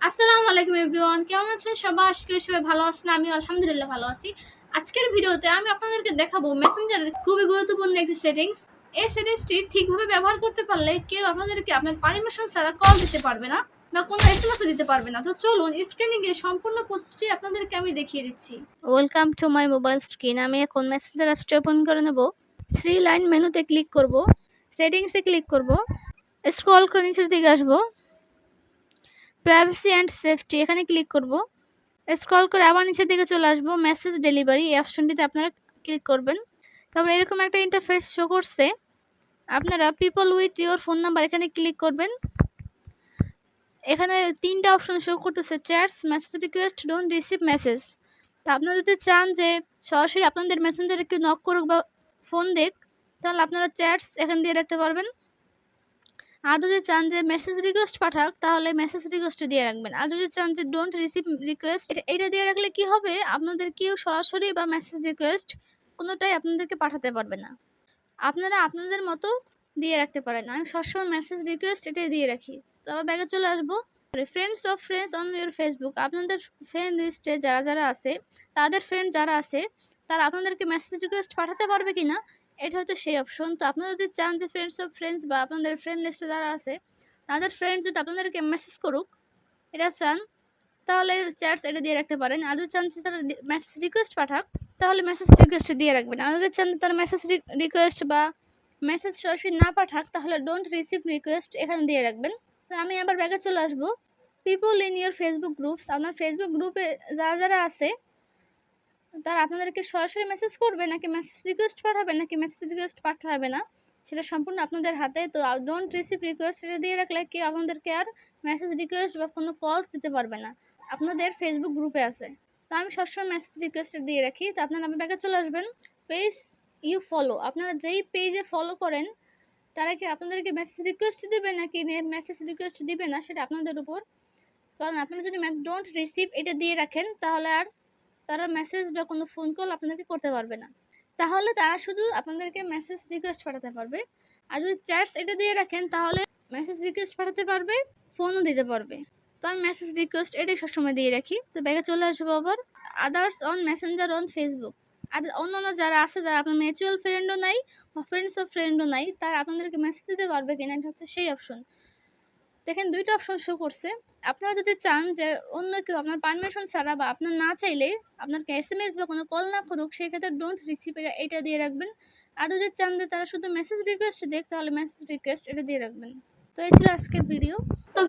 আসসালামু আলাইকুম এভরিওয়ান, কেমন আছেন সবাই? আজকে সবাই ভালো আছেন আমি আলহামদুলিল্লাহ ভালো আছি। আজকের ভিডিওতে আমি আপনাদেরকে দেখাবো মেসেঞ্জারের খুবই গুরুত্বপূর্ণ একটি সেটিংস এই সেটিংসটি ঠিকভাবে ব্যবহার করতে পারলে কেউ আপনাদেরকে আপনার পারমিশন ছাড়া কল দিতে পারবে না বা কোনো এসএমএসও দিতে পারবে না। তো চলুন স্ক্রিনে গিয়ে সম্পূর্ণ প্রসেসটি আপনাদেরকে আমি দেখিয়ে দিচ্ছি। Welcome to my mobile screen আমি এখন মেসেঞ্জার অ্যাপসটি ওপেন করে নেব। থ্রি লাইন মেনুতে ক্লিক করব। সেটিংসে ক্লিক করব। স্ক্রল করে নিচের দিকে আসব। প্রাইভেসি অ্যান্ড সেফটি এখানে ক্লিক করব। স্ক্রল করে আবার নিচের দিকে চলে আসব মেসেজ ডেলিভারি এই অপশনটিতে আপনারা ক্লিক করবেন। তারপর এরকম একটা ইন্টারফেস শো করছে। আপনারা people with your phone number এখানে ক্লিক করবেন। এখানে তিনটা অপশন শো করতেছে chats message request don't receive message তা আপনারা যদি চান যে সরাসরি আপনাদের মেসেঞ্জারে কেউ নক করুক বা ফোন দেখ, তাহলে আপনারা চ্যাটস এখান দিয়ে রাখতে পারবেন। আর যদি চান যে মেসেজ রিকোয়েস্ট পাঠাক, তাহলে মেসেজ রিকোয়েস্ট দিয়ে রাখবেন। আর যদি চান যে ডোন্ট রিসিভ রিকোয়েস্ট এটা দিয়ে রাখলে কি হবে? আপনাদের কেউ সরাসরি বা মেসেজ রিকোয়েস্ট কোনোটাই আপনাদেরকে পাঠাতে পারবে না। আপনারা আপনাদের মতো দিয়ে রাখতে পারেন। আমি সবসময় মেসেজ রিকোয়েস্ট এটাই দিয়ে রাখি। তো ব্যাগে চলে আসব। Friends of friends on your Facebook আপনাদের ফ্রেন্ড লিস্টে যারা যারা আছে, তাদের ফ্রেন্ড যারা আছে, তারা আপনাদেরকে মেসেজ রিকোয়েস্ট পাঠাতে পারবে কি না এটা হচ্ছে সেই অপশন তো আপনারা যদি চান যে ফ্রেন্ডস অফ ফ্রেন্ডস বা আপনাদের ফ্রেন্ড লিস্টে যারা আছে, তাদের ফ্রেন্ড যদি আপনাদেরকে মেসেজ করুক, এটা চান, তাহলে চ্যাটস এটা দিয়ে রাখতে পারেন। আর যদি চান যে তারা মেসেজ রিকোয়েস্ট পাঠাক, তাহলে মেসেজ রিকোয়েস্ট দিয়ে রাখবেন। আর যদি চান তারা মেসেজ রিকোয়েস্ট বা মেসেজ সরাসরি না পাঠাক, তাহলে ডোন্ট রিসিভ রিকোয়েস্ট এখানে দিয়ে রাখবেন। তো আমি আবার ব্যাগে চলে আসব। People in your Facebook groups আপনার ফেসবুক গ্রুপে যারা যারা আছে তারা আপনাদেরকে সরাসরি মেসেজ করবে? নাকি মেসেজ রিকোয়েস্ট পাঠাবে? নাকি মেসেজ রিকোয়েস্ট পাঠাবে না? সেটা সম্পূর্ণ আপনাদের হাতে। তো ডোন্ট রিসিভ রিকোয়েস্ট এটা দিয়ে রাখলে কেউ আপনাদেরকে আর মেসেজ রিকোয়েস্ট বা কোনো কলস দিতে পারবে না। আপনাদের ফেসবুক গ্রুপে আছে। তো, আমি সবসময় মেসেজ রিকোয়েস্ট দিয়ে রাখি। তো, আপনারা আমি ব্যাগে চলে আসবেন। পেজ ইউ ফলো আপনারা যেই পেজে ফলো করেন, তারা কি আপনাদেরকে মেসেজ রিকোয়েস্ট দিবে? নাকি মেসেজ রিকোয়েস্ট দিবে না? সেটা আপনাদের উপর। কারণ, আপনারা যদি ডোন্ট রিসিভ এটা দিয়ে রাখেন, তাহলে আর তারা মেসেজ বা কোনো ফোন কল আপনাদেরকে করতে পারবে না। তাহলে তারা শুধু আপনাদেরকে মেসেজ রিকোয়েস্ট পাঠাতে পারবে। আর যদি চ্যাটস এটা দিয়ে রাখেন, তাহলে মেসেজ রিকোয়েস্ট পাঠাতে পারবে ফোনও দিতে পারবে। তো আমি মেসেজ রিকোয়েস্ট এটাই সবসময় দিয়ে রাখি। তো ব্যাগে চলে আসব আবার। Others on Messenger on Facebook আর অন্যান্য যারা আছে, যারা আপনার মিউচুয়াল ফ্রেন্ডও নাই বা ফ্রেন্ডস অফ ফ্রেন্ডও নাই, তারা আপনাদেরকে মেসেজ দিতে পারবে কিনা, এটা হচ্ছে সেই অপশন দেখেন দুইটা অপশন শো করছে। আপনারা যদি চান যে অন্য কেউ আপনার পারমিশন ছাড়া বা আপনার না চাইলে আপনাকে এস এম এস বা কোনো কল না করুক সেই ক্ষেত্রে ডোন্ট রিসিভ এটা দিয়ে রাখবেন। আর যদি চান যে তারা শুধু মেসেজ রিকোয়েস্ট দেখ, তাহলে মেসেজ রিকোয়েস্ট এটা দিয়ে রাখবেন। তো এই ছিল আজকের ভিডিও